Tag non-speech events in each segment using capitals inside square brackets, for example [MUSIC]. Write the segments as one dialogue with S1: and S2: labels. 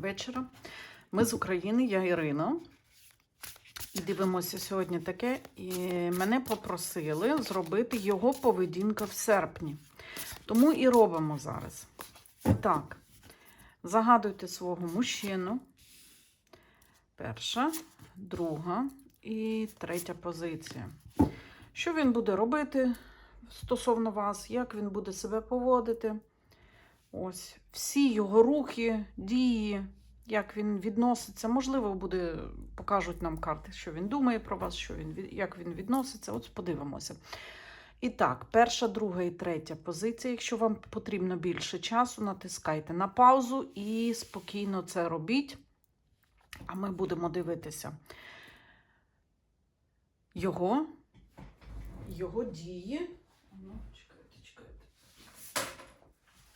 S1: вечора. Ми з України, я Ірина. І дивимося сьогодні таке. І мене попросили зробити його поведінка в серпні. Тому і робимо зараз. Так, загадуйте свого мужчину. Перша, друга і третя позиція. Що він буде робити стосовно вас, як він буде себе поводити? Ось всі його рухи, дії, як він відноситься. Можливо, буде, покажуть нам карти, що він думає про вас, що він, як він відноситься. От подивимося. І так, перша, друга і третя позиція. Якщо вам потрібно більше часу, натискайте на паузу і спокійно це робіть. А ми будемо дивитися його, його дії. Ну, чекайте, чекайте.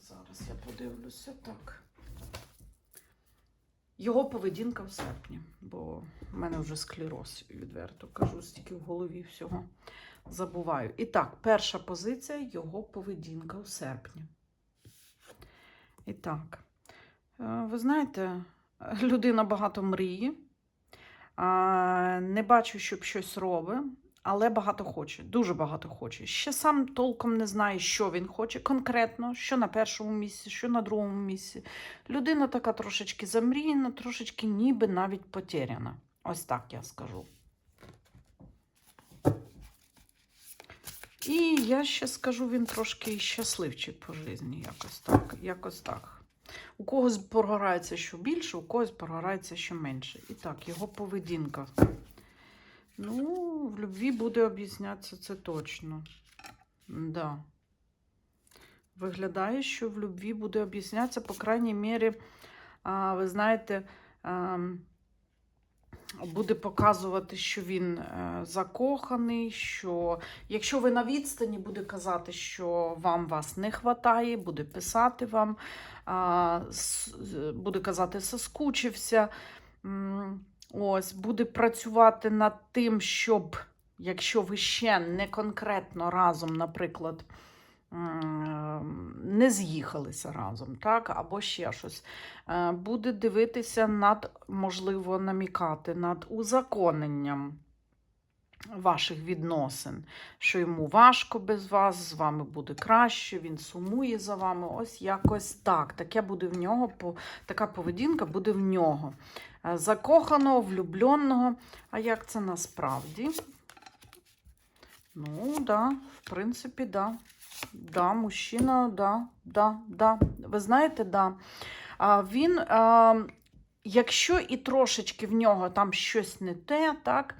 S1: Зараз я подивлюся так. Його поведінка в серпні, бо в мене вже склероз, відверто кажу, стільки в голові всього забуваю. І так, перша позиція його поведінка у серпні. І так, е, ви знаєте, людина багато мріє, не бачу, щоб щось робить, але багато хоче, дуже багато хоче. Ще сам толком не знає, що він хоче конкретно, що на першому місці, що на другому місці. Людина така трошечки замріяна, трошечки ніби навіть потеряна. Ось так я скажу. І я ще скажу, він трошки щасливчик по житті, якось так. Якось так. У когось прогорається що більше, у когось прогорається що менше. І так, його поведінка. Ну, в любві буде об'яснятися це точно. Да. Виглядає, що в любві буде об'яснятися, по крайній мірі, ви знаєте, а, буде показувати, що він е, закоханий, що якщо ви на відстані, буде казати, що вам вас не вистачає, буде писати вам, буде казати, соскучився. Ось, буде працювати над тим, щоб, якщо ви ще не конкретно разом, наприклад, не з'їхалися разом, так, або ще щось, е, буде дивитися над, можливо, намікати над узаконенням ваших відносин, що йому важко без вас, з вами буде краще, він сумує за вами. Ось якось так. Таке буде в нього, така поведінка буде в нього. Е, Закоханого, влюбленого. А як це насправді? Ну, да, в принципі, да. Да, мужчина, да, да, да. Ви знаєте, да. А, він, а, якщо і трошечки в нього там щось не те, так,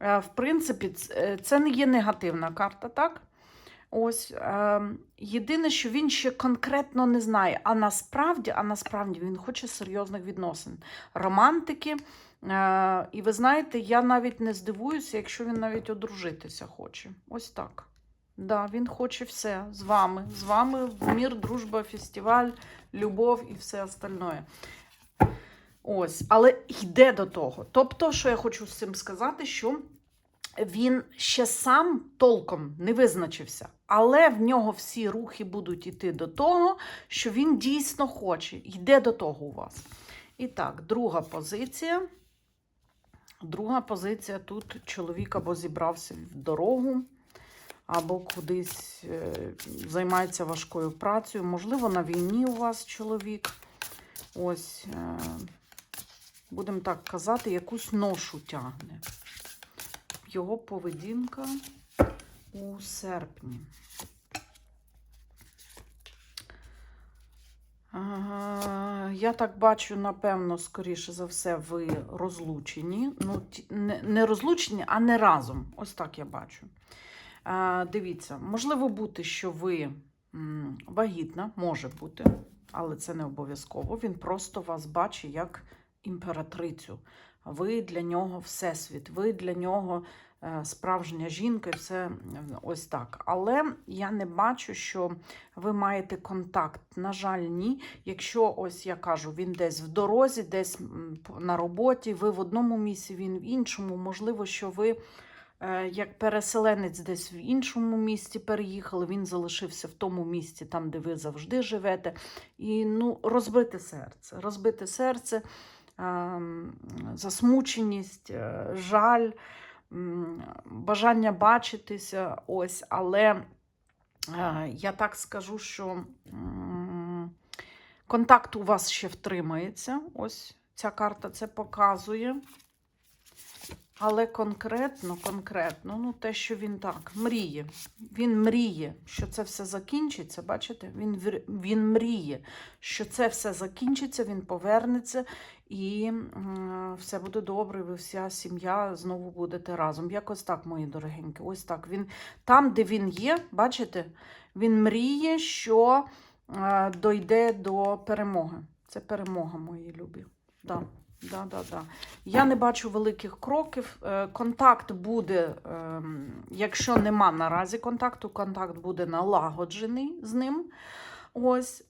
S1: е, в принципі, е, це не є негативна карта, так? Ось е, єдине, що він ще конкретно не знає. А насправді, а насправді він хоче серйозних відносин, романтики. Е, і ви знаєте, я навіть не здивуюся, якщо він навіть одружитися хоче. Ось так. Да, він хоче все з вами. З вами в мір, дружба, фестиваль, любов і все остальне. Ось, але йде до того. Тобто, що я хочу з цим сказати, що він ще сам толком не визначився, але в нього всі рухи будуть йти до того, що він дійсно хоче, йде до того у вас. І так, друга позиція. Друга позиція тут чоловік або зібрався в дорогу, або кудись е, займається важкою працею. Можливо, на війні у вас чоловік. Ось, е, будемо так казати, якусь ношу тягне. Його поведінка у серпні. Я так бачу, напевно, скоріше за все, ви розлучені. Ну, не, розлучені, а не разом. Ось так я бачу. Дивіться, можливо бути, що ви вагітна, може бути, але це не обов'язково. Він просто вас бачить як імператрицю. Ви для нього всесвіт, ви для нього справжня жінка, і все е, ось так. Але я не бачу, що ви маєте контакт. На жаль, ні. Якщо ось я кажу, він десь в дорозі, десь на роботі, ви в одному місці, він в іншому. Можливо, що ви е, як переселенець десь в іншому місті переїхали, він залишився в тому місті, там, де ви завжди живете. І ну, розбите серце, розбите серце, ем, засмученість, е, жаль, бажання бачитися. Ось, але е, я так скажу, що контакт у вас ще втримається. Ось ця карта це показує. Але конкретно, конкретно, ну те, що він так мріє. Він мріє, що це все закінчиться. Бачите? Він, він мріє, що це все закінчиться, він повернеться і все буде добре. Ви вся сім'я знову будете разом. Якось так, мої дорогенькі. Ось так. Він там, де він є, бачите, він мріє, що е, дойде до перемоги. Це перемога, мої любі. Да. Да, да, да. Я не бачу великих кроків. Е, Контакт буде, ем, якщо нема наразі контакту, контакт буде налагоджений з ним. Ось,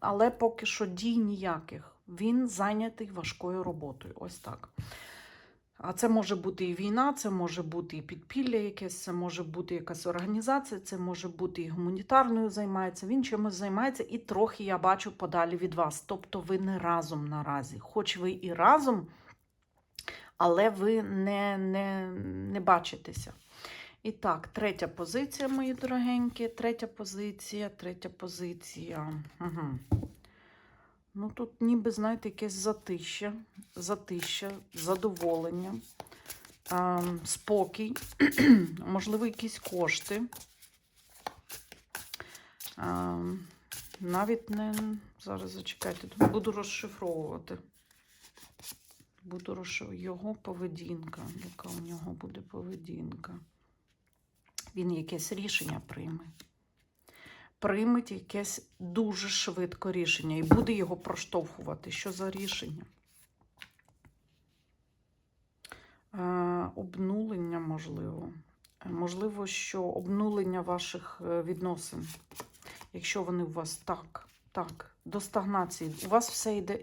S1: але поки що дій ніяких. Він зайнятий важкою роботою. Ось так. А це може бути і війна, це може бути і підпілля якесь, це може бути якась організація, це може бути і гуманітарною займається. Він чимось займається, і трохи я бачу подалі від вас. Тобто ви не разом наразі. Хоч ви і разом, але ви не, не, не бачитеся. І так, третя позиція, мої дорогенькі. Третя позиція, третя позиція. Угу. Ну, тут ніби, знаєте, якесь затища, затища, задоволення, ем, спокій, [CLEARS THROAT] можливо, якісь кошти. Ем, навіть не. Зараз зачекайте, буду розшифровувати. Буду розшифровувати його поведінка. Яка у нього буде поведінка? Він якесь рішення прийме прийметь якесь дуже швидко рішення і буде його проштовхувати. Що за рішення? Е, обнулення, можливо. Е, Можливо, що обнулення ваших е, відносин, якщо вони у вас так, так, до стагнації. У вас все йде.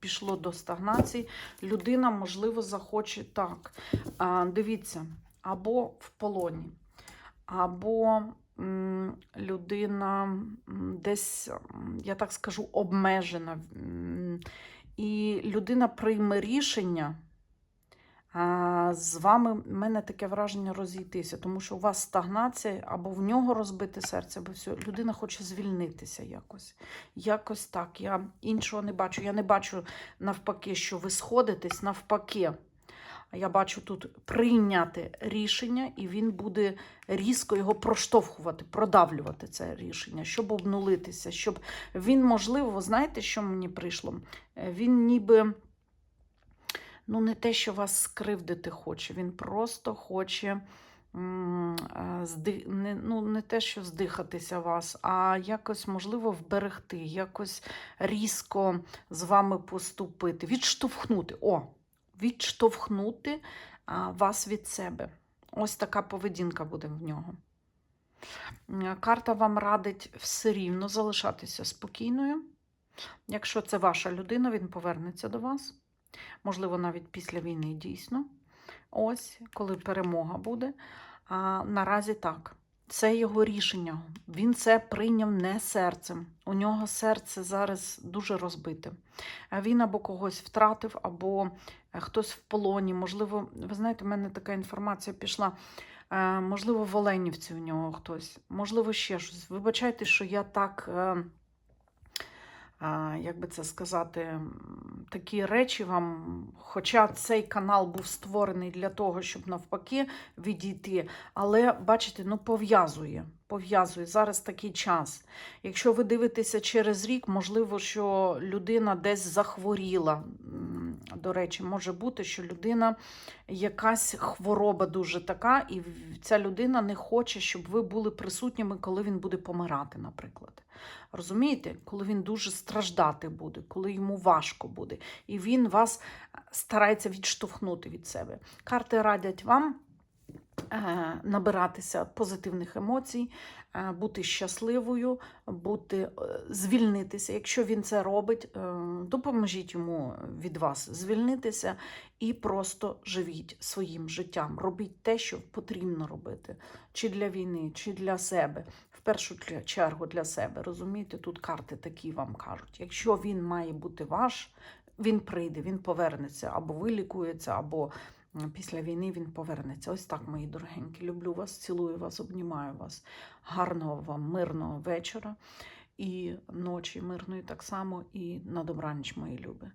S1: Пішло до стагнації, людина, можливо, захоче так. Дивіться, або в полоні, або людина десь, я так скажу, обмежена. І людина прийме рішення з вами, в мене таке враження розійтися, тому що у вас стагнація, або в нього розбите серце, або все. Людина хоче звільнитися якось. Якось так. Я іншого не бачу. Я не бачу навпаки, що ви сходитесь, навпаки. Я бачу тут прийняти рішення, і він буде різко його проштовхувати, продавлювати це рішення, щоб обнулитися, щоб він, можливо, знаєте, що мені прийшло? Е, Він ніби ну, не те, що вас скривдити хоче, він просто хоче. е, не, ну, не те, що здихатися вас, а якось, можливо, вберегти, якось різко з вами поступити, відштовхнути. О, відштовхнути вас від себе. Ось така поведінка буде в нього. Карта вам радить все рівно залишатися спокійною. Якщо це ваша людина, він повернеться до вас. Можливо, навіть після війни дійсно. Ось, коли перемога буде. А наразі так. Це його рішення. Він це прийняв не серцем. У нього серце зараз дуже розбите. Він або когось втратив, або е, хтось в полоні. Можливо, ви знаєте, в мене така інформація пішла. е, Можливо, в Оленівці у нього хтось, можливо, ще щось. Вибачайте, що я так, е, як би це сказати, такі речі вам. Хоча цей канал був створений для того, щоб навпаки відійти. Але бачите, ну пов'язує. Пов'язує зараз такий час. Якщо ви дивитеся через рік, можливо, що людина десь захворіла. До речі, може бути, що людина якась хвороба дуже така, і ця людина не хоче, щоб ви були присутніми, коли він буде помирати, наприклад. Розумієте, коли він дуже страждати буде, коли йому важко буде, і він вас старається відштовхнути від себе. Карти радять вам набиратися позитивних емоцій, е, бути щасливою, бути, е, звільнитися. Якщо він це робить, е, допоможіть йому від вас звільнитися і просто живіть своїм життям. Робіть те, що потрібно робити, чи для війни, чи для себе. В першу чергу для себе. Розумієте, тут карти такі вам кажуть. Якщо він має бути ваш, він прийде, він повернеться, або вилікується, або після війни він повернеться. Ось так, мої дорогенькі. Люблю вас, цілую вас, обнімаю вас. Гарного вам, мирного вечора і ночі мирної так само, і на добраніч, мої люби.